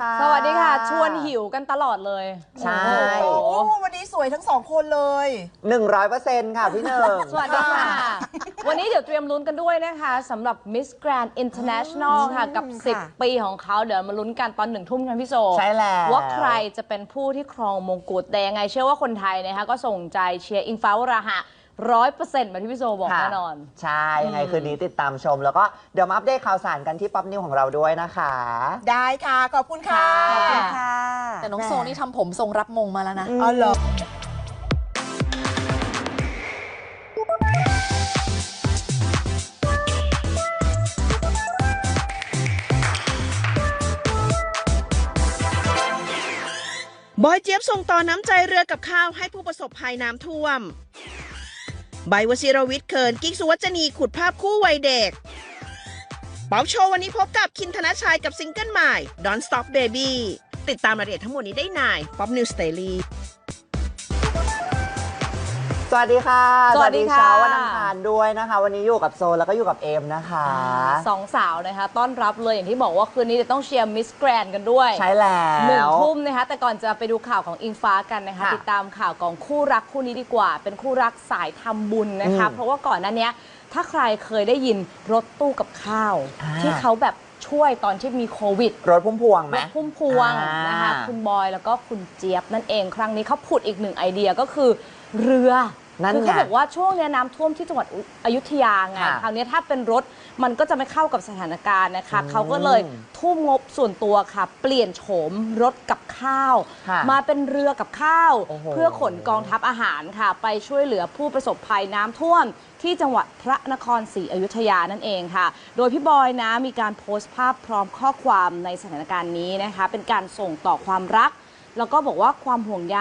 ค่ะ สวัสดีค่ะ ชวนหิวกันตลอดเลย ใช่ โอ้โหโอ้โหวันนี้สวยทั้งสองคนเลยหนึ่งร้อยเปอร์เซ็นต์ค่ะพี่หนึ่ง สวัสดีค่ะ วันนี้เดี๋ยวเตรียมลุ้นกันด้วยนะคะสำหรับ Miss Grand International ค่ะ กับ ค่ะ10 ปีของเขาเดี๋ยวมาลุ้นกันตอนหนึ่งทุ่มกันพี่โซใช่แล้ว ว่าใครจะเป็นผู้ที่ครองมงกุฎแต่ยังไงเชื่อว่าคนไทยนะคะก็ส่งใจเชียร์อิงฟ้าวราหะ ร้อยเปอร์เซ็นต์เหมือนที่พี่โซบอกค่ะแน่นอน ใช่ยังไงคืนนี้ติดตามชม แล้วก็เดี๋ยวมาอัปเดตข่าวสารกันที่ป๊อปนิวของเราด้วยนะคะ ได้ค่ะ ขอบคุณค่ะขอบคุณค่ะ แต่น้องโซนี่ทำผมทรงรับมงมาแล้วนะ อ๋อเหรอบอยเจี๊ยบส่งต่อน้ำใจเรือกับข้าวให้ผู้ประสบภัยน้ำท่วม ใบวชิรวิทย์เขินกิ๊กสุวัจนีขุดภาพคู่วัยเด็กป๊อปโชว์วันนี้พบกับคินธนชัยกับซิงเกิลใหม่ Don't Stop Baby ติดตามรายละเอียดทั้งหมดนี้ได้ในป๊อปนิว สเตอรี่สวัสดีค่ะสวัสดีค่ะ เช้าวันอังคารด้วยนะคะ วันนี้อยู่กับโซแล้วก็อยู่กับเอมนะคะ สองสาวนะคะ ต้อนรับเลยอย่างที่บอกว่าคืนนี้จะต้องเชียร์ Miss Grand กันด้วยใช่แล้วหนึ่งทุ่มนะคะ แต่ก่อนจะไปดูข่าวของอิงฟ้ากันนะคะ ค่ะติดตามข่าวของคู่รักคู่นี้ดีกว่า เป็นคู่รักสายทำบุญนะคะ อืมเพราะว่าก่อนหน้าเนี้ยถ้าใครเคยได้ยินรถตู้กับข้าว อ่า ที่เขาแบบช่วยตอนที่มีโควิด รถพุ่มพวงไหม รถพุ่มพวงอ่านนะคะคุณบอยแล้วก็คุณเจี๊ยบนั่นเองครั้งนี้เขาผุดอีกหนึ่งไอเดียก็คือ เรือนั่นคือเขาไง บอกว่าช่วงเนี้ยน้ำท่วมที่จังหวัดอยุธยาไงค่ะคราวเนี้ยถ้าเป็นรถมันก็จะไม่เข้ากับสถานการณ์นะคะอืมเขาก็เลยทุ่มงบส่วนตัวค่ะ เปลี่ยนโฉมรถกับข้าว ค่ะมาเป็นเรือกับข้าว โอ้โห เพื่อขนกองทัพอาหารค่ะ ไปช่วยเหลือผู้ประสบภัยน้ำท่วม ที่จังหวัดพระนครศรีอยุธยานั่นเองค่ะ โดยพี่บอยนะมีการโพสต์ภาพพร้อมข้อความในสถานการณ์นี้นะคะ เป็นการส่งต่อความรัก แล้วก็บอกว่าความห่วงใย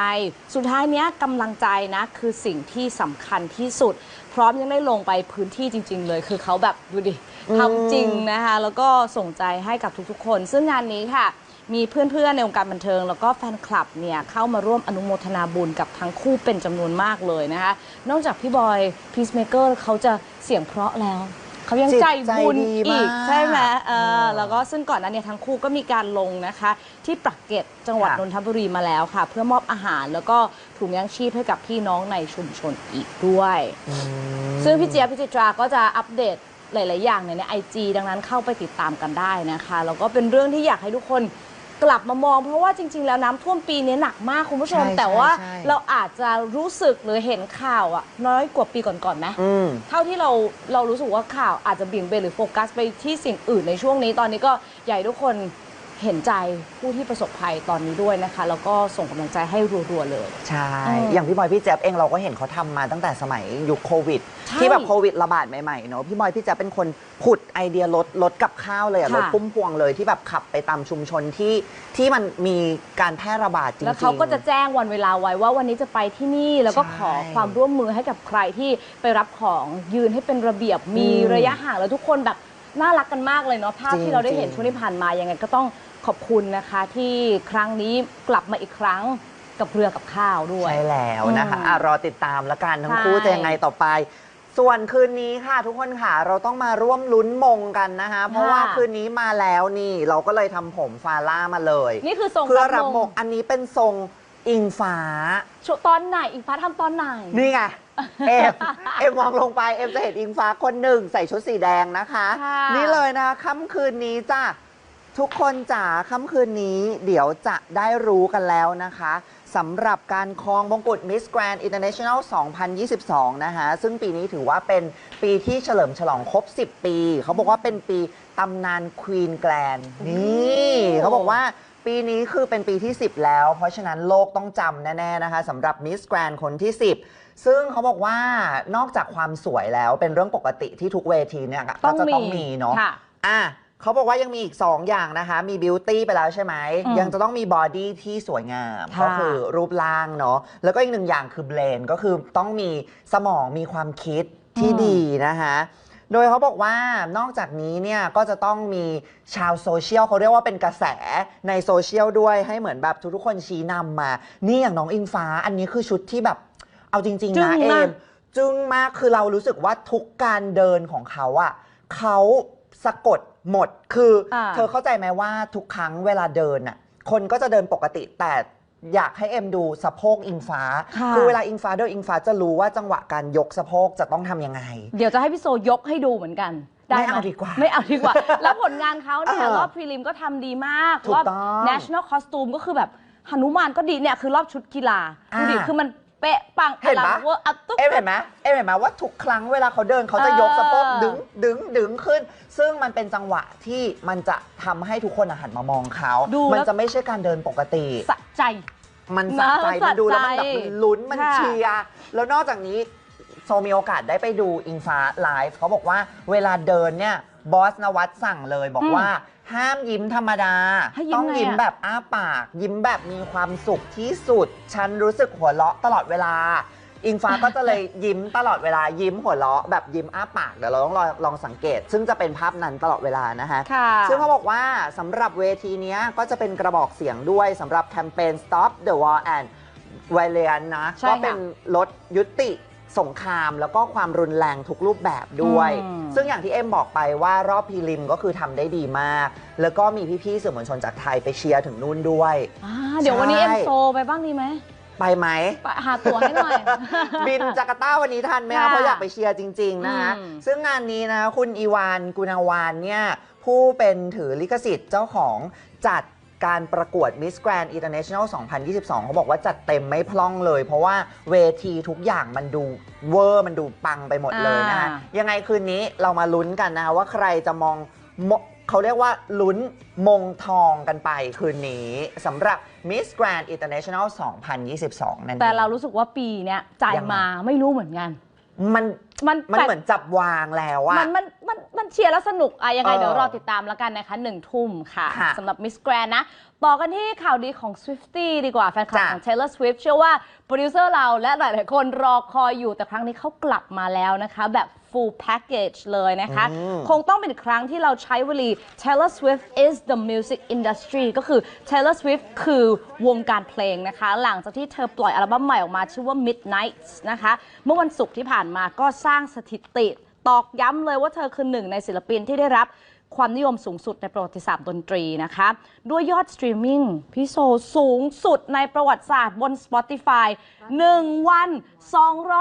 สุดท้ายเนี้ยกำลังใจนะ คือสิ่งที่สำคัญที่สุด พร้อมยังได้ลงไปพื้นที่จริง ๆ เลย คือเขาแบบดูดิทำจริงนะคะ แล้วก็ส่งใจให้กับทุกๆ คน ซึ่งงานนี้ค่ะ มีเพื่อนๆ ในวงการบันเทิง แล้วก็แฟนคลับเนี่ยเข้ามาร่วมอนุโมทนาบุญกับทั้งคู่เป็นจำนวนมากเลยนะคะ นอกจากพี่บอยพีซเมเกอร์เขาจะเสียงเพราะแล้ว เขายังจิตใจบุญใจดีอีมากกใช่ไหมเออเออ แล้วก็ซึ่งก่อนหนั้นเนี่ยทั้งคู่ก็มีการลงนะคะ ที่ปรักเกร็ดจังหวัดค่ะ นนทบุรีมาแล้วค่ะ เพื่อมอบอาหารแล้วก็ถุงยังชีพให้กับพี่น้องในชุมชนอีกด้วย ซึ่งพี่เจี๊ยบพี่จิตราก็จะอัปเดตหลาย ๆ อย่างในไอจีดังนั้นเข้าไปติดตามกันได้นะคะ แล้วก็เป็นเรื่องที่อยากให้ทุกคน กลับมามอง เพราะว่าจริง ๆ แล้วน้ำท่วมปีนี้หนักมากคุณผู้ชม ใช่แต่ว่าใช่ใช่ เราอาจจะรู้สึกหรือเห็นข่าวอะน้อยกว่าปีก่อนๆไหม อืม เท่าที่เราเรารู้สึกว่าข่าวอาจจะเบี่ยงเบนหรือโฟกัสไปที่สิ่งอื่นในช่วงนี้ตอนนี้ก็อยากให้ทุกคน เห็นใจผู้ที่ประสบภัยตอนนี้ด้วยนะคะ แล้วก็ส่งกำลังใจให้รัวๆเลย ใช่ อืมอย่างพี่บอยพี่แจ๊บเองเราก็เห็นเขาทำมาตั้งแต่สมัยยุคโควิด ใช่ที่แบบโควิดระบาดใหม่ๆเนอะพี่บอยพี่แจ๊บเป็นคนผุดไอเดียรถรถกับข้าวเลยอะค่ะ รถพุ่มพวงเลยที่แบบขับไปตามชุมชนที่ที่มันมีการแพร่ระบาดจริงๆ แล้วเขาก็จะแจ้งวันเวลาไว้ว่าวันนี้จะไปที่นี่แล้วก็ใช่ขอความร่วมมือให้กับใครที่ไปรับของยืนให้เป็นระเบียบมีอืมระยะห่างแล้วทุกคนแบบน่ารักกันมากเลยเนาะภาพจริงที่เราได้เห็นจริง ช่วงที่ผ่านมายังไงก็ต้อง ขอบคุณนะคะที่ครั้งนี้กลับมาอีกครั้งกับเรือกับข้าวด้วย ใช่แล้วนะคะอืมอะรอติดตามแล้วกันทั้งใช่คู่จะยังไงต่อไป ส่วนคืนนี้ค่ะ ทุกคนค่ะเราต้องมาร่วมลุ้นมงกันนะคะ เพราะว่าคืนนี้มาแล้วนี่ เราก็เลยทำผมฟาล่ามาเลย นี่คือทรงเพื่อรับมมงงอันนี้เป็นทรงอิงฟ้า ชุดตอนไหนอีกฟ้าทำตอนไหน นี่ไง เอ็มเอ็มมองลงไป เอ็มจะเห็นอิงฟ้าคนหนึ่งใส่ชุดสีแดงนะคะ ค่ะ นี่เลยนะค่ำคืนนี้จ้ะ ทุกคนจ๋าค่ำคืนนี้เดี๋ยวจะได้รู้กันแล้วนะคะสำหรับการครองมงกุฎ Miss Grand International 2022 นะคะซึ่งปีนี้ถือว่าเป็นปีที่เฉลิมฉลองครบ 10 ปี เขาบอกว่าเป็นปีตำนานควีนแกลนนี่เขาบอกว่าปีนี้คือเป็นปีที่ 10 แล้ว เพราะฉะนั้นโลกต้องจำแน่ ๆ นะคะสำหรับ Miss Grand คนที่ 10 ซึ่งเขาบอกว่านอกจากความสวยแล้วเป็นเรื่องปกติที่ทุกเวทีเนี่ยก็จะต้องมีเนาะค่ะอะ เขาบอกว่ายังมีอีก 2 อย่างนะคะ มีบิวตี้ไปแล้วใช่ไหม อืมยังจะต้องมีบอดี้ที่สวยงาม ค่ะก็คือรูปร่างเนาะแล้วก็อีกหนึ่งอย่างคือเบรนก็คือต้องมีสมองมีความคิดที่ดีนะคะ โดยเขาบอกว่านอกจากนี้เนี่ยก็จะต้องมีชาวโซเชียลเขาเรียกว่าเป็นกระแสในโซเชียลด้วยให้เหมือนแบบทุกๆคนชี้นำมา นี่อย่างน้องอิงฟ้าอันนี้คือชุดที่แบบ เอาจริงจึ้ๆนะงเอมากมจึ้งมากคือเรารู้สึกว่าทุกการเดินของเขาอะเขาสะกด หมดคืออาเธอเข้าใจไหมว่าทุกครั้งเวลาเดินน่ะคนก็จะเดินปกติแต่อยากให้เอ็มดูสะโพกอิงฟ้าค่ะ อเวลาอิงฟ้าเดินอิงฟ้าจะรู้ว่าจังหวะการยกสะโพกจะต้องทำยังไง เดี๋ยวจะให้พี่โซยกให้ดูเหมือนกันได้ไม่หเอาดีกว่าไม่เอาดีกว่า แล้วผลงานเขาเนี่ยเออรอบพรีลิมก็ทำดีมากถูกรอบ ต้อง national costume ก็คือแบบหนุมานก็ดีเนี่ยคือรอบชุดกีฬาดูดิอ่า คือมัน เป๊ะปังเห็นอลัปะงเวอร์อัพตุ๊บ เอ็มเห็นไหมเอ็มเห็นไหมว่าทุกครั้งเวลาเขาเดินเขาจะยกสะโพกเออ ดึงดึงดึงขึ้น ซึ่งมันเป็นจังหวะที่มันจะทำให้ทุกคนอะหันมามองเขา ดูมันแล้วจะไม่ใช่การเดินปกติ สะใจ มันสะใจนะมันดูแล้วมันสะใจแบบมันลุ้นมันค่ะ เชียร์แล้วนอกจากนี้โซมีโอกาสได้ไปดูอิงฟ้าไลฟ์เขาบอกว่าเวลาเดินเนี่ยบอสนวัตสั่งเลยบอกว่า ห้ามยิ้มธรรมดา ให้ยิ้มต้องไงยิ้มอะแบบอ้าปาก ยิ้มแบบมีความสุขที่สุด ฉันรู้สึกหัวเราะตลอดเวลา อิงฟ้าก็จะเลยยิ้มตลอดเวลายิ้มหัวเราะแบบยิ้มอ้าปากเดี๋ยวเราต้องลองลองสังเกต ซึ่งจะเป็นภาพนั้นตลอดเวลานะคะ ค่ะ ซึ่งเขาบอกว่าสำหรับเวทีเนี้ยก็จะเป็นกระบอกเสียงด้วยสำหรับแคมเปญ Stop the War and Violence นะ ใช่ก็ค่ะ เป็นลดยุติ สงครามแล้วก็ความรุนแรงทุกรูปแบบด้วย อืม ซึ่งอย่างที่เอ็มบอกไปว่ารอบพรีลิมก็คือทำได้ดีมาก แล้วก็มีพี่ๆสื่อมวลชนจากไทยไปเชียร์ถึงนู่นด้วย อ่าเดี๋ยววันนี้ใช่ เอ็มโซไปบ้างดีไหมไปไหม ไปหาตั๋วให้หน่อย บินจาการ์ตาวันนี้ทันไหมคะค่ะเพราะอยากไปเชียร์จริง ๆ นะคะ อืม ซึ่งงานนี้นะคุณอีวานกุณาวานเนี่ยผู้เป็นถือลิขสิทธิ์เจ้าของจัด การประกวด Miss Grand International 2022 เขาบอกว่าจัดเต็มไม่พล่องเลย เพราะว่าเวทีทุกอย่างมันดูเวอร์มันดูปังไปหมดเลยนะคะอ่า ยังไงคืนนี้เรามาลุ้นกันนะคะว่าใครจะมองมเขาเรียกว่าลุ้นมงทองกันไปคืนนี้สำหรับ Miss Grand International 2022 นั่นอง แต่เรารู้สึกว่าปีเนี้ยจ่ายยังไง มาไม่รู้เหมือนกัน มันมันมันแปลกเหมือนจับวางแล้วอะ มันมัน มันมันเชียร์แล้วสนุกอะยังไง เออเดี๋ยวรอติดตามแล้วกันนะคะหนึ่งทุ่มค่ะค่ะสำหรับ Miss Grand นะ ต่อกันที่ข่าวดีของ Swifty ดีกว่า แฟนคลับจ้ะ ของ Taylor Swift เชื่อว่าโปรดิวเซอร์เราและหลาย ๆ คนรอคอยอยู่แต่ครั้งนี้เขากลับมาแล้วนะคะ แบบ full package เลยนะคะอืมคงต้องเป็นอีกครั้งที่เราใช้วลี Taylor Swift is the music industry ก็คือ Taylor Swift คือวงการเพลงนะคะ หลังจากที่เธอปล่อยอัลบั้มใหม่ออกมาชื่อว่า Midnights นะคะ เมื่อวันศุกร์ที่ผ่านมาก็สร้างสถิติ ตอกย้ำเลยว่าเธอคือหนึ่งในศิลปินที่ได้รับความนิยมสูงสุดในประวัติศาสตร์ดนตรีนะคะ ด้วยยอดสตรีมมิ่งพี่โซสูงสุดในประวัติศาสตร์บน Spotify 1 วัน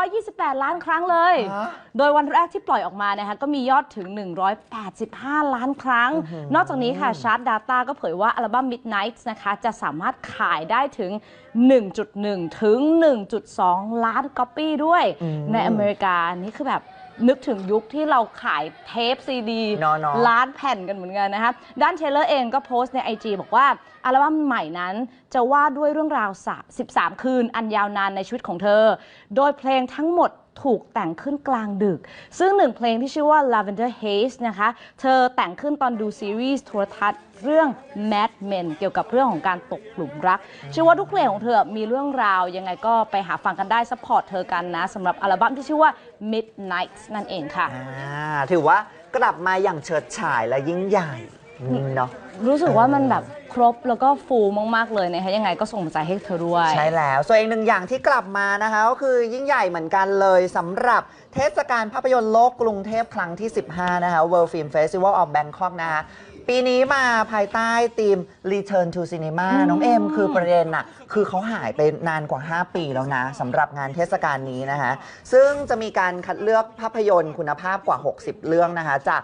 228 ล้านครั้งเลยฮะโดยวันแรกที่ปล่อยออกมานะคะก็มียอดถึง 185 ล้านครั้ง นอกจากนี้ค่ะชาร์ต Data ก็เผยว่าอัลบั้ม Midnight นะคะจะสามารถขายได้ถึง 1.1 ถึง 1.2 ล้านก๊อปปี้ด้วยในอเมริกานี่คือแบบ นึกถึงยุคที่เราขายเทปซีดีเนอะเนอะ ล้านแผ่นกันเหมือนกันนะคะด้านเทเลอร์เองก็โพสต์ใน IG บอกว่า อัลบั้มใหม่นั้นจะว่าด้วยเรื่องราวสา13 คืนอันยาวนานในชีวิตของเธอ โดยเพลงทั้งหมด ถูกแต่งขึ้นกลางดึก ซึ่งหนึ่งเพลงที่ชื่อว่า Lavender Haze นะคะ เธอแต่งขึ้นตอนดูซีรีส์โทรทัศน์เรื่อง Mad Men เกี่ยวกับเรื่องของการตกหลุมรักเชื่อว่าทุกเพลงของเธอมีเรื่องราว ยังไงก็ไปหาฟังกันได้ซัพพอร์ตเธอกันนะสำหรับอัลบั้มที่ชื่อว่า Midnight นั่นเองค่ะ อ่าถือว่ากลับมาอย่างเฉิดฉายและยิ่งใหญ่ เนาะ รู้สึกว่ามันแบบครบแล้วก็ฟูลมากๆเลยนะคะยังไงก็ส่งกำลังใจให้เธอด้วย ใช่แล้ว ส่วนอีกหนึ่งอย่างที่กลับมานะคะก็คือยิ่งใหญ่เหมือนกันเลยสำหรับเทศกาลภาพยนตร์โลกกรุงเทพครั้งที่ 15 นะคะ World Film Festival of Bangkok นะคะ ปีนี้มาภายใต้ธีม Return to Cinema น้องเอ็มคือประเด็นน่ะคือเขาหายไปนานกว่า 5 ปีแล้วนะสำหรับงานเทศกาลนี้นะคะ ซึ่งจะมีการคัดเลือกภาพยนตร์คุณภาพกว่า 60 เรื่องนะคะ จาก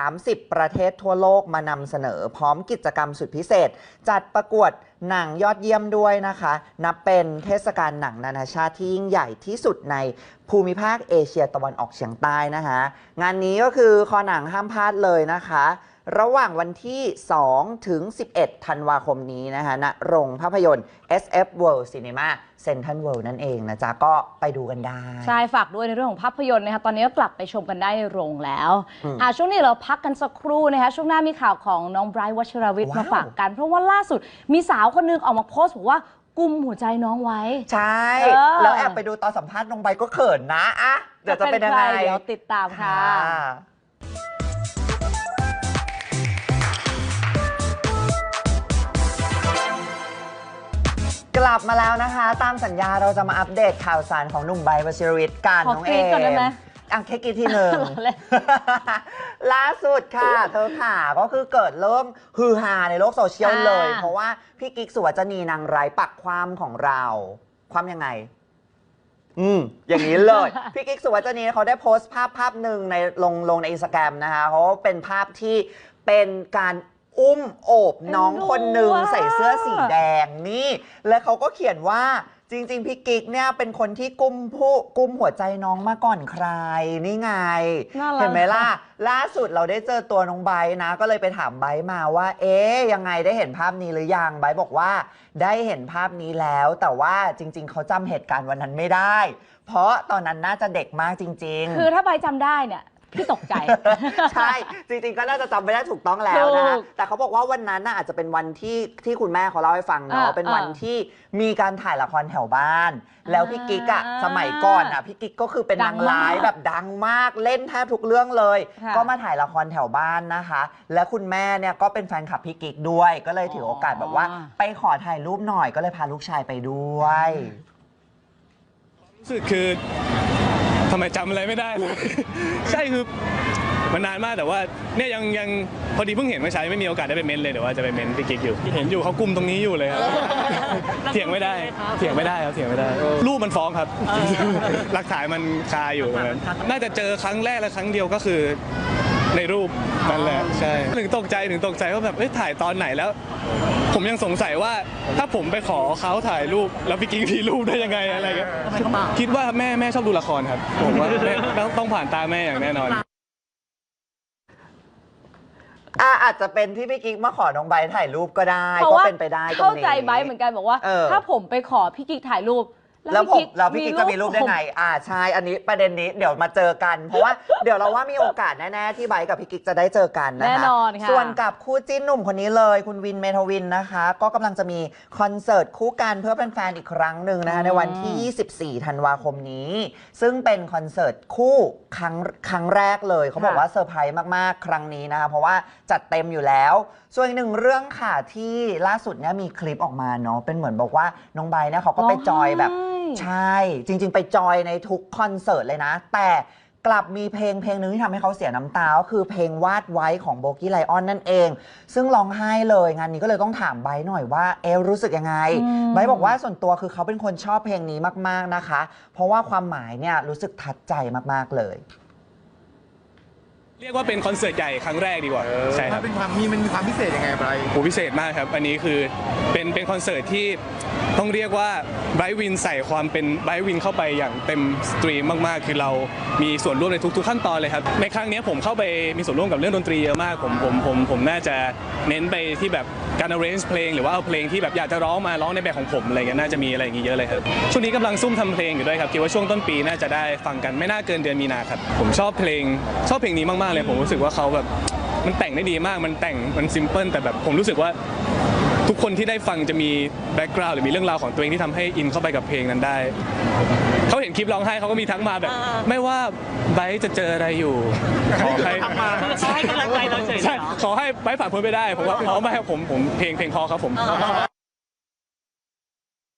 30 ประเทศทั่วโลกมานำเสนอ พร้อมกิจกรรมสุดพิเศษ จัดประกวดหนังยอดเยี่ยมด้วยนะคะ นับเป็นเทศกาลหนังนานาชาติที่ยิ่งใหญ่ที่สุดในภูมิภาคเอเชียตะวันออกเฉียงใต้นะคะ งานนี้ก็คือคอหนังห้ามพลาดเลยนะคะ ระหว่างวันที่ 2 ถึง 11 ธันวาคมนี้นะคะณโรงภาพยนตร์ SF World Cinema Central World นั่นเองนะจ๊ะ ก็ไปดูกันได้ ใช่ ฝากด้วยในเรื่องของภาพยนตร์นะคะตอนนี้ก็กลับไปชมกันได้ในโรงแล้วอืมอะช่วงนี้เราพักกันสักครู่นะคะ ช่วงหน้ามีข่าวของน้องไบรท์วัชรวิทย์ว้าวมาฝากกัน เพราะว่าล่าสุดมีสาวคนหนึงออกมาโพสต์บอกว่ากุมหัวใจน้องไว้ ใช่เออแล้วแอบไปดูตอนสัมภาษณ์น้องใบก็เขินนะอะเดี๋ยวจะเป็นยังไงใครเดี๋ยวติดตามค่ะ กลับมาแล้วนะคะ ตามสัญญาเราจะมาอัปเดตข่าวสารของหนุ่มไบร์ทวชิรวิทย์กันขอน้องกรี๊เอดก่อนได้ไหมมอะแค่กี่ทีหนึ่งเล่นล่าสุดค่ะ เธอค่ะก็คือเกิดเริ่มฮือฮาในโลกโซเชียลเลยอ่าเพราะว่าพี่กิ๊กสุวจนีนางร้ายปักความของเรา ความยังไง อืม อย่างนี้เลย พี่กิ๊กสุวจนีเขาได้โพสต์ภาพภาพหนึ่งในลงลงในอินสตาแกรมนะคะเขาเป็นภาพที่เป็นการ อุ้มโอบน้องคนหนึ่งเอ็นดูอะใส่เสื้อสีแดงนี่ แล้วเขาก็เขียนว่าจริง ๆ พี่กิ๊กเนี่ยเป็นคนที่กุมผู้กุมหัวใจน้องมาก่อนใครนี่ไง น่ารัก เห็นไหมล่ะ ล่าสุดเราได้เจอตัวน้องไบร์ทนะ ก็เลยไปถามไบร์ทมาว่า เอ๊ยยังไงได้เห็นภาพนี้หรือยังไบร์ทบอกว่า ได้เห็นภาพนี้แล้ว แต่ว่าจริง ๆ เขาจำเหตุการณ์วันนั้นไม่ได้ เพราะตอนนั้นน่าจะเด็กมากจริง ๆ คือถ้าใบจำได้เนี่ย พี่ตกใจ ใช่ จริงๆ ก็น่าจะจำไม่ได้ถูกต้องแล้วนะถูคะกแต่เขาบอกว่าวันนั้นน่ะอาจจะเป็นวันที่ที่คุณแม่เขาเล่าให้ฟังเนาะอ่าเป็นวันอ่าที่มีการถ่ายละครแถวบ้าน แล้วพี่กิ๊กอะอ่าสมัยก่อนอะพี่กิ๊กก็คือเป็นดันางงร้ายมากแบบดังมากเล่นแทบทุกเรื่องเลย ค่ะ ก็มาถ่ายละครแถวบ้านนะคะ และคุณแม่เนี่ยก็เป็นแฟนคลับพี่กิ๊กด้วย ก็เลยถือโอกาสแบบว่า ไปขอถ่ายรูปหน่อยก็เลยพาลูกชายไปด้วย รู้สึกคือ ทำไมจำอะไรไม่ได้เลย ใช่คือมันนานมากแต่ว่าเนี่ยยังยังพอดีเพิ่งเห็นเมื่อเช้ายังไม่มีโอกาสได้ไปเม้นเลยเดี๋ยวว่าจะไปเม้นพี่กิ๊กอยู่เห็นอยู่เขากุมตรงนี้อยู่เลยครับเถียงไม่ได้เถียงไม่ได้ครับเถียงไม่ได้รูปมันฟ้องครับ หลักฐานมันคาอยู่ตรงนั้นน่าจะเจอครั้งแรกและครั้งเดียวก็คือ ในรูปนั่นแหละใช่ถึงตกใจถึงตกใจว่าแบบเอ้ยถ่ายตอนไหนแล้ว ผมยังสงสัยว่าถ้าผมไปขอเขาถ่ายรูป แล้วพี่กิ๊กมีรูปได้ยังไงอะไรเงี้ยคิดว่าแม่แม่ชอบดูละครครับ ผมว่าแม่ต้องต้องผ่านตาแม่อย่างแน่นอนอะอาจจะเป็นที่พี่กิ๊กมาขอน้องไบร์ทถ่ายรูปก็ได้เพราะก็ว่าเป็นไปได้ตรงนี้เข้าใจไบร์ทเหมือนกันบอกว่าเออถ้าผมไปขอพี่กิ๊กถ่ายรูป แล้วผมกิ๊กแล้วพี่กิ๊กจะมีรูปได้ไง อ่าใช่อันนี้ประเด็นนี้เดี๋ยวมาเจอกัน เพราะว่าเดี๋ยวเราว่ามีโอกาสแน่ๆที่ไบร์ทกับพี่กิ๊กจะได้เจอกันนะคะแน่นอนค่ะส่วนกับคู่จิ้นหนุ่มคนนี้เลย คุณวินเมทวินนะคะ ก็กำลังจะมีคอนเสิร์ตคู่กันเพื่อเป็นแฟนๆอีกครั้งหนึ่งนะคะในวันที่ 24 ธันวาคมนี้ ซึ่งเป็นคอนเสิร์ตคู่ครั้งครั้งแรกเลยเขาบอกว่าเซอร์ไพรส์มากๆ ครั้งนี้นะคะเพราะว่าจัดเต็มอยู่แล้ว ส่วนอีกหนึ่งเรื่องค่ะที่ล่าสุดเนี่ยมีคลิปออกมาเนาะเป็นเหมือนบอกว่าน้องไบร์ทเนี่ยเขาก็ไปจอยแบบร้องไห้ ใช่ จริง ๆ ไปจอยในทุกคอนเสิร์ตเลยนะ แต่กลับมีเพลงเพลงหนึ่งที่ทำให้เขาเสียน้ำตาก็คือเพลงวาดไว้ของโบกี้ไลออนนั่นเอง ซึ่งร้องไห้เลยงานนี้ก็เลยต้องถามไบร์ทหน่อยว่าเอลรู้สึกยังไงอืม ไบร์ทบอกว่าส่วนตัวคือเขาเป็นคนชอบเพลงนี้มากๆนะคะ เพราะว่าความหมายเนี่ยรู้สึกทัดใจมากๆเลย เรียกว่าเป็นคอนเสิร์ตใหญ่ครั้งแรกดีกว่าใช่คมัรับนเป็นความมีมันมีความพิเศษยังไงอะไรโหพิเศษมากครับ อันนี้คือเป็นเป็นคอนเสิร์ตที่ต้องเรียกว่าไบรท์วินใส่ความเป็นไบรท์วินเข้าไปอย่างเต็มสตรีมมากๆ คือเรามีส่วนร่วมในทุก ๆ ขั้นตอนเลยครับ ในครั้งนี้ผมเข้าไปมีส่วนร่วมกับเรื่องดนตรีเยอะมาก ผมผมผมผมน่าจะเน้นไปที่แบบการ arrange เพลง หรือว่าเอาเพลงที่แบบอยากจะร้องมาร้องในแบบของผมอะไรเงี้ยน่าจะมีอะไรอย่างงี้เยอะเลยครับ ช่วงนี้กำลังซุ่มทำเพลงอยู่ด้วยครับคิดว่าช่วงต้นปีน่าจะได้ฟังกันไม่น่าเกินเดือนมีนาครับผมชอบเพลงชอบเพลงนี้มากๆเลย ผมรู้สึกว่าเขาแบบมันแต่งได้ดีมากมันแต่งมันซิมเพิลแต่แบบผมรู้สึกว่าทุกคนที่ได้ฟังจะมีแบ็กกราวด์หรือมีเรื่องราวของตัวเองที่ทำให้อินเข้าไปกับเพลงนั้นได้ เขาเห็นคลิปร้องไห้เขาก็มีทั้งมาแบบ ไม่ว่าไบร์ทจะเจออะไรอยู่ ขอให้ให้กำลังใจเราเฉยใช่ขอให้ไบร์ทผ่านพ้นไปได้ ผมว่าอ๋อไม่ครับผมผมเพลงเพลงพอครับผม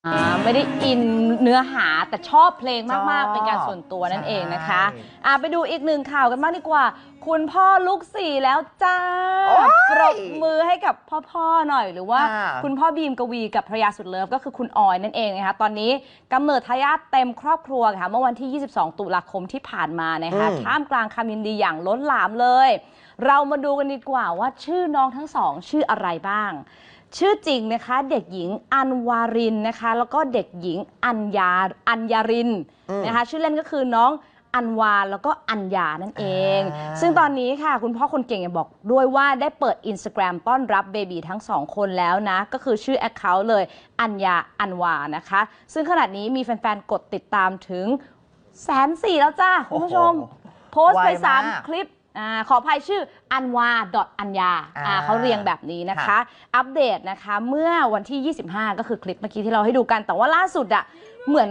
อ่าไม่ได้อินเนื้อหาแต่ชอบเพลงมาก ชอบๆ เป็นการส่วนตัวนั่นเองนะคะใช่อ่าไปดูอีกหนึ่งข่าวกันบ้างดีกว่า คุณพ่อลูกสี่แล้วจ้าโอ้ยปรบมือให้กับพ่อๆหน่อยหรือว่า ค่ะ คุณพ่อบีมกวีกับภรรยาสุดเลิฟก็คือคุณออยนั่นเองนะคะตอนนี้กำเนิดทายาทเต็มครอบครัวค่ะเมื่อวันที่ 22 ตุลาคมที่ผ่านมานะคะอืม ท่ามกลางคำยินดีอย่างล้นหลามเลย เรามาดูกันดีกว่าว่าชื่อน้องทั้งสองชื่ออะไรบ้าง ชื่อจริงนะคะเด็กหญิงอันวารินนะคะ แล้วก็เด็กหญิงอัญญาอัญญารินอืมนะคะ ชื่อเล่นก็คือน้องอันวาแล้วก็อัญญานั่นเองอ่าซึ่งตอนนี้ค่ะ คุณพ่อคนเก่งยังบอกด้วยว่าได้เปิด Instagram ต้อนรับเบบีทั้งสองคนแล้วนะ ก็คือชื่อ Account เลยอัญญาอันวานะคะ ซึ่งขณะนี้มีแฟนๆ กดติดตามถึงแสนสี่แล้วจ้าคุณผู้ชมโอ้โหโพสต์ไปไวมาก3คลิป อาขออภัยชื่ออันวาดอทอัญญาอ่าเขาเรียงแบบนี้นะคะค่ะอัปเดตนะคะเมื่อวันที่ 25 ก็คือคลิปเมื่อกี้ที่เราให้ดูกัน แต่ว่าล่าสุดอะเหมือน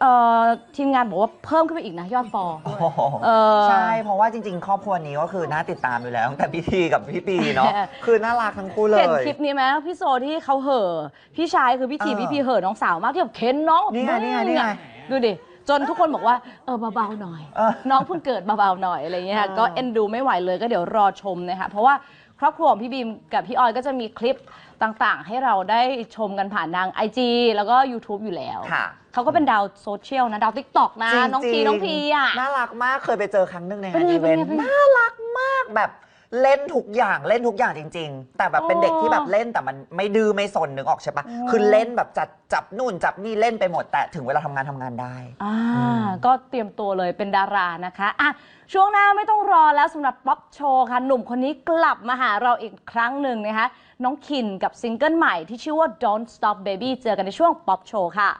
เอ่อทีมงานบอกว่าเพิ่มขึ้นไปอีกนะยอดฟอลโอ้โหเออใช่ เพราะว่าจริงๆ ครอบครัวนี้ก็คือน่าติดตามอยู่แล้วตั้งแต่พี่ทีกับพี่ปีเนาะคือน่ารักทั้งคู่เลยเห็นคลิปนี้ไหมพี่โซที่เขาเห่อพี่ชายคือพี่ทีเออพี่พีเห่อน้องสาวมากที่แบบเค้นน้องแบบนี่ไงนี่ไงนี่ไงดูดิ จนทุกคนบอกว่าเออเบาๆหน่อยเออน้องเพิ่งเกิดเบาๆหน่อยอะไรเงี้ยค่ะเออก็เอ็นดูไม่ไหวเลยก็เดี๋ยวรอชมนะคะเพราะว่าครอบครัวของพี่บีมกับพี่ออยก็จะมีคลิปต่างๆ ให้เราได้ชมกันผ่านทาง IG แล้วก็ YouTube อยู่แล้ว ค่ะ เขาก็เป็นดาวโซเชียลนะ ดาวติ๊กต็อกนะจริๆน้องพีน้องพีอะ น่ารักมากเคยไปเจอครั้งหนึ่งในเป็งานนไงอีเวนต์เป็นไง น่ารักมากแบบ เล่นทุกอย่างเล่นทุกอย่างจริง ๆ แต่แบบเป็นเด็กที่แบบเล่นแต่มันไม่ดื้อไม่สนนึกออกใช่ปะคือเล่นแบบจัดจับนู่นจับนี่เล่นไปหมด แต่ถึงเวลาทำงานทำงานได้ อ่าก็เตรียมตัวเลยเป็นดารานะคะอะช่วงหน้าไม่ต้องรอแล้วสำหรับป๊อปโชว์ค่ะ หนุ่มคนนี้กลับมาหาเราอีกครั้งหนึ่งนะคะ น้องคินกับซิงเกิลใหม่ที่ชื่อว่า Don't Stop Baby เจอกันในช่วงป๊อปโชว์ค่ะ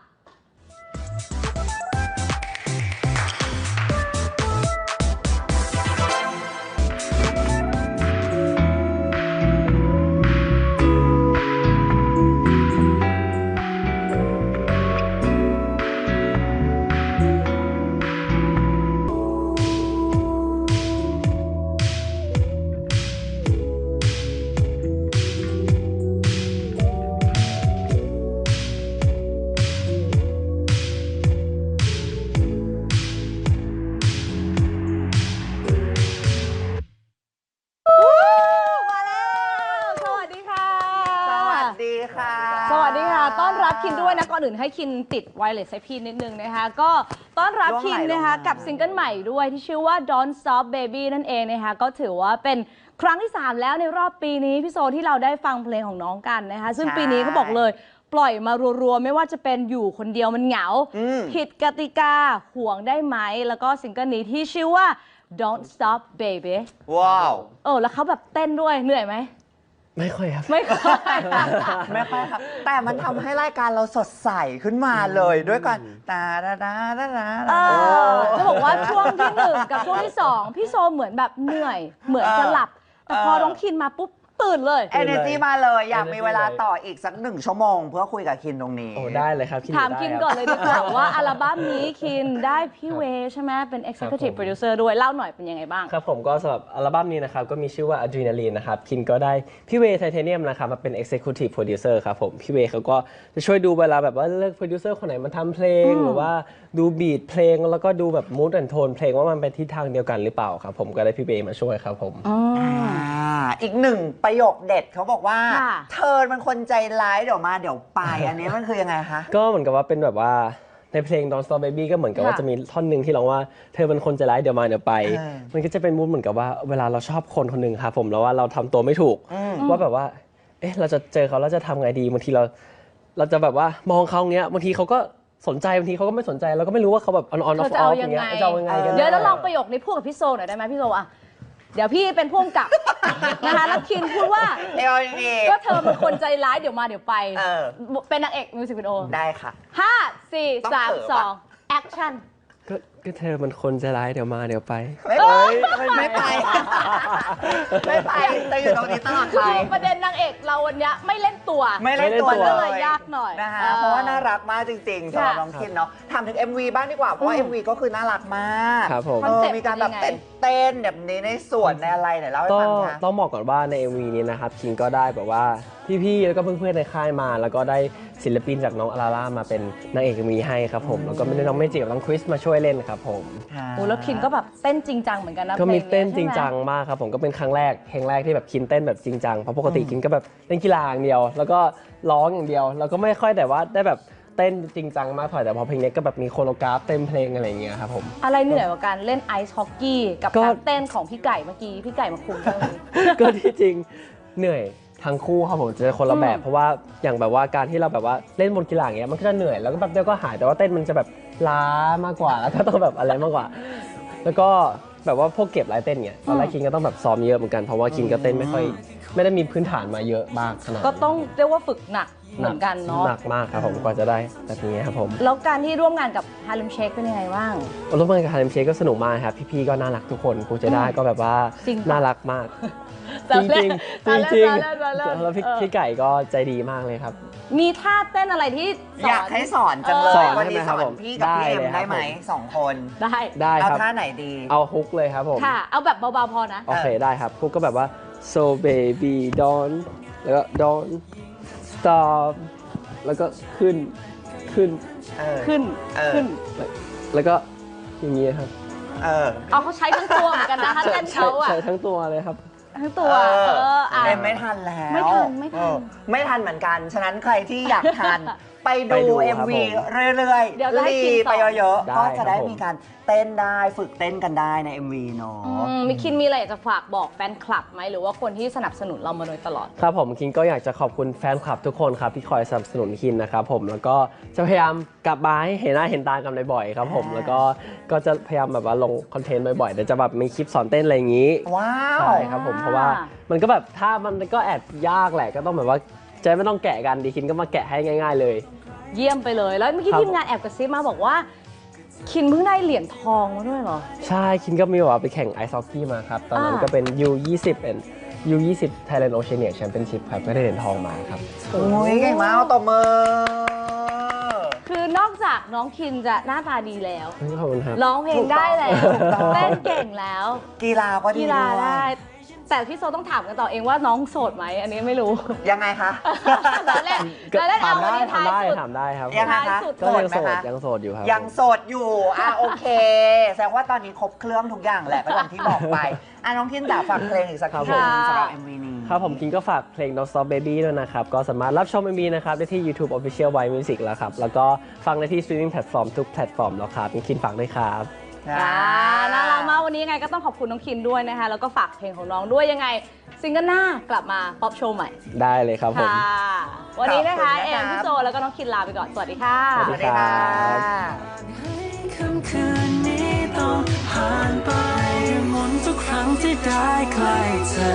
นรับคินด้วยนะก่อนอื่นให้คินติดไวเลสให้พี่นิดนึงนะคะก็ต้อนรับร่วงคินไหลนะคะลงมากับซิงเกิลใหม่ด้วยที่ชื่อว่า Don't Stop Baby นั่นเองนะคะก็ถือว่าเป็นครั้งที่ 3 แล้วในรอบปีนี้พี่โซที่เราได้ฟังเพลงของน้องกันนะคะซึ่งปีนี้เขาบอกเลยปล่อยมารัวๆ ไม่ว่าจะเป็นอยู่คนเดียวมันเหงาอืมผิดกติกาห่วงได้ไหม แล้วก็ซิงเกิลนี้ที่ชื่อว่า Don't Stop Baby ว้าว เออ แล้วเขาแบบเต้นด้วยเหนื่อยไหม ไม่ค่อยครับ ไม่ค่อยไม่ค่อยครับแต่มันทำให้รายการเราสดใสขึ้นมาเลยด้วยกันตาดาดาดาดาเออจะบอกว่าช่วงที่หนึ่งกับช่วงที่สองพี่โซเหมือนแบบเหนื่อย เหมือนจะหลับ แต่พอน้องคินมาปุ๊บ ตื่นเลย เอเนจีมาเลยอยากมี Energy เวลาเลยต่ออีกสักหนึ่งชั่วโมง เพื่อคุยกับคินตรงนี้ โอ้ได้เลยครับคิดถามได้คินรับก่อนเลยดีกว่าว่าอัลบั้มนี้คินได้พี่เวย์ใช่ไหมเป็น Executive ครับผม Producer ด้วยเล่าหน่อยเป็นยังไงบ้าง ครับผมก็สำหรับอัลบั้มนี้นะครับก็มีชื่อว่า Adrenaline นะครับคินก็ได้พี่เวย์ไทเทเนียมนะครับมาเป็น Executive Producer ครับผมพี่เวย์เขาก็จะช่วยดูเวลาแบบว่าเลือกโปรดิวเซอร์คนไหนมาทำเพลงหรือว่าดูบีทเพลงแล้วก็ดูแบบมูดแอนโทนเพลงว่ามันไปทิศทางเดียวกันหรือเปล่าครับผมก็ได้พี่เวย์มาช่วยครับผม อ่า อีกหนึ่งประโยคเด็ดเขาบอกว่า ค่ะ เธอมันคนใจร้ายเดี๋ยวมาเดี๋ยวไป อันนี้มันคือยังไงคะ ก็เหมือนกับว่าเป็นแบบว่าในเพลง Don't Stop Baby ก็เหมือนกับว่าค่ะ จะมีท่อนหนึ่งที่ร้องว่าเธอเป็นคนใจร้ายเดี๋ยวมาเดี๋ยวไป เออ มันก็จะเป็นมูดเหมือนกับว่าเวลาเราชอบคนคนหนึ่งครับผมแล้วว่าเราทำตัวไม่ถูกว่าแบบว่า เอ๊ะเราจะเจอเขาแล้วจะทำไงดีบางทีเรา เราจะแบบว่ามองเขาเงี้ยบางทีเขาก็สนใจบางทีเขาก็ไม่สนใจเราก็ไม่รู้ว่าเขาแบบออนออนออเธอฟจะออเอาฟอยัย่างงเงี้ไงยจะเอายังไงกันเดี๋ยวจะลองประโยคนี้พูดกับพี่โซหน่อยได้ไหมพี่โซอะ เดี๋ยวพี่เป็นผู้กำกับ นะคะแล้วคินพูดว่าเอลนีก็เธอเป็นคนใจร้ายเดี๋ยวมาเดี๋ยวไป เออ เป็นนางเอกมิวสิกวิดีโอได้ค่ะ ห้าสี่ต้องสามเผลอปะสองแอคชั่น ก็ก็เธอมันคนใจร้ายเดี๋ยวมาเดี๋ยวไป ไม่ไปไม่ไป ไม่ไปจะอยู่ตรงนี้ตลอดไป คือประเด็นนางเอกเราวันเนี้ยไม่เล่นตัว ไม่เล่นตัวมันเลก็เลยยยากหน่อยนะคะออเพราะว่าน่ารักมากจริงๆสำหรับค่ะน้องคินเนาะถามถึง MV บ้างดีกว่า เพราะว่า อืม MV ก็คือน่ารักมากครับผม เออมีการแบบเต้น เต้นๆแบบนี้ในส่วนในอะไรไหนเล่าให้ก็ฟังค่ะ ต้องบอกก่อนว่าใน MV นี้นะครับคิงก็ได้แบบว่าพี่ๆแล้วก็เพื่อนๆในค่ายมา แล้วก็ได้ศิลปินจากน้องอาราล่ามาเป็นนางเอก MV ให้ครับผมแล้วก็ไม่ได้น้องเมจิกับน้องคริสมาช่วยเล่นครับผมโอ้แล้วคินก็แบบเต้นจริงจังเหมือนกันนะก็มีพลเต้นยจริงใช่ไหมจังมากครับผมก็เป็นครั้งแรกเพลงแรกที่แบบคินเต้นแบบจริงจังเพราะปกติคินก็แบบเล่นกีฬาอย่างเดียว แล้วก็ร้องอย่างเดียว แล้วก็ไม่ค่อยแต่ว่าได้แบบ เต้นจริงจังมากเท่าไหร่แต่พอเพลงนี้ก็แบบมีโคโรกราฟเต้นเพลงอะไรอย่างเงี้ยครับผม อะไรเหนื่อยกว่าการเล่นไอซ์ฮอกกี้กับก็ การเต้นของพี่ไก่เมื่อกี้พี่ไก่มาคุมเรื่องนี้ ก็ที่จริงเหนื่อยทั้งคู่ครับผมจะคนละแบบเพราะว่าอย่างแบบว่าการที่เราแบบว่าเล่นบนกีฬาอย่างเงี้ยมันก็จะเหนื่อยแล้วก็แบบเดียวก็หายแต่ว่าเต้นมันจะแบบล้ามากกว่าแล้วก็ต้องแบบอะไรมากกว่า แล้วก็แบบว่าพวกเก็บลายเต้นเงี้ยตอนแรกคิงก็ต้องแบบซ้อมเยอะเหมือนกันเพราะว่าคิงก็เต้นไม่ค่อย ไม่ได้มีพื้นฐานมาเยอะมากขนาดนั้นก็ต้องเรียกว่าฝึกหนักเหมือนกันเนาะหนักมากครับผมกว่าจะได้แบบนี้ครับผมแล้วการที่ร่วมงานกับฮาร์เลมเชคเป็นยังไงบ้างร่วมงานกับฮาร์เลมเชคก็สนุกมากครับพี่ๆก็น่ารักทุกคนกูจะได้ก็แบบว่าจริงปะน่ารักมากแซจวเล่รินงแซๆวจเล่นริงแซวเล่นแซวเล่นๆแล้วพี่เออพี่ไก่ก็ใจดีมากเลยครับ มีท่าเต้นอะไรที่สอนอยากให้สอนจังเลสยอนวันนี้ได้ไหมคสรับอนผมพี่กับพี่ได้เอ็มเลยครับได้ไหมผมสองคนได้ได้เอาครับท่าไหนดี เอาฮุกเลยครับผมค่ะเอาแบบเบาๆพอนะโอเคได้ครับฮุกก็แบบว่า so baby don't แล้วก็ don't stop แล้วก็ขึ้นขึ้นเออขึ้นเออ ขึ้น แล้วก็อย่างนี้ครับเออ เอาเขาใช้ทั้งตัวเหมือนกันนะคะเต้นใช้เขาอะใช้ทั้งตัวเลยครับ ทั้งตัว เอเออออะเอ็มไม่ทันแล้วไม่ทันไม่ทัน เออไม่ทันเหมือนกัน ฉะนั้นใครที่อยากทัน ไปไปดูดูครับ MV ผมเรื่อยเดี๋ยวจะให้รีคิมไปต่อเยอะๆได้ก็จะได้ครับผม มีการเต้นได้ฝึกเต้นกันได้ใน MV เนาะ อืมมิคินมีอะไรอยากจะฝากบอกแฟนคลับไหมหรือว่าคนที่สนับสนุนเรามาโดยตลอด ครับผมคินก็อยากจะขอบคุณแฟนคลับทุกคนครับที่คอยสนับสนุนคินนะครับผมแล้วก็จะพยายามกลับมาให้เห็นหน้าเห็นตากันบ่อยๆครับผมอ่าแล้วก็ก็จะพยายามแบบว่าลงคอนเทนต์บ่อยๆเดี๋ยวจะแบบมีคลิปสอนเต้นอะไรอย่างนี้ว้าว ใช่ครับผมเพราะว่ามันก็แบบถ้ามันก็แอบยากแหละก็ต้องแบบว่า จะไม่ต้องแกะกันดีคินก็มาแกะให้ง่าย ๆ เลย เยี่ยมไปเลย แล้วเมื่อกี้ครับ ทีมงานแอบกระซิบมาบอกว่า คินเพิ่งได้เหรียญทองมาด้วยเหรอ ใช่คินก็มีแบบว่าไปแข่งไอซ์ฮอกกี้มาครับ ตอนนั้นอ่า ก็เป็น U20 เป็น U20 Thailand Oceania Championship ครับก็ได้เหรียญทองมาครับ โอ้ยเก่งมากเอาตบมือ คือนอกจากน้องคินจะหน้าตาดีแล้ว ขอบคุณครับ ร้องเพลงได้แล้วถูกต้อง เต้นเก่งแล้ว กีฬาก็ดีกีฬาด้วย ได้ แต่พี่โซต้องถามกันต่อเองว่าน้องโสดไหมอันนี้ไม่รู้ ยังไงคะ ตอนแรกก็ตอนแรกถาเอามวันได้นี้ท้ายถามได้สุด ถามได้ครับยังไงคะสุด ก็ยังโสโสดดไหมคะยังโสดอยู่ครับยังผมโสดอยู่ อะโอเค แสดงว่าตอนนี้ครบเครื่องทุกอย่างแหละก็อย่างที่บอกไป อะน้องคินจ๋าฝากเพลงอีกสักครับทีหนึงผมสำหรับ MV นี้ ครับผมคิงก็ฝากเพลง Don't Stop Baby ด้วยนะครับ ก็สามารถรับชม MV นะครับ ได้ที่ YouTube Official Y Music แล้วครับ แล้วก็ฟังได้ที่ streaming platform ทุกแพลตฟอร์มแล้วครับคินฝากด้วยครับ อ่าน่ารักมากวันนี้ยังไงก็ต้องขอบคุณน้องคินด้วยนะคะแล้วก็ฝากเพลงของน้องด้วยยังไงซิงเกิลหน้ากลับมาป๊อปโชว์ใหม่ได้เลยครับผม ค่ะวันนี้นะคะขอบเอคุณมนะคะพี่โซแล้วก็น้องคินลาไปก่อนสวัสดีค่ะ สวัสดีครับค่ำคืนนี้ต้องผ่านไปหมุนทุกครั้งที่ได้ใกล้เธอ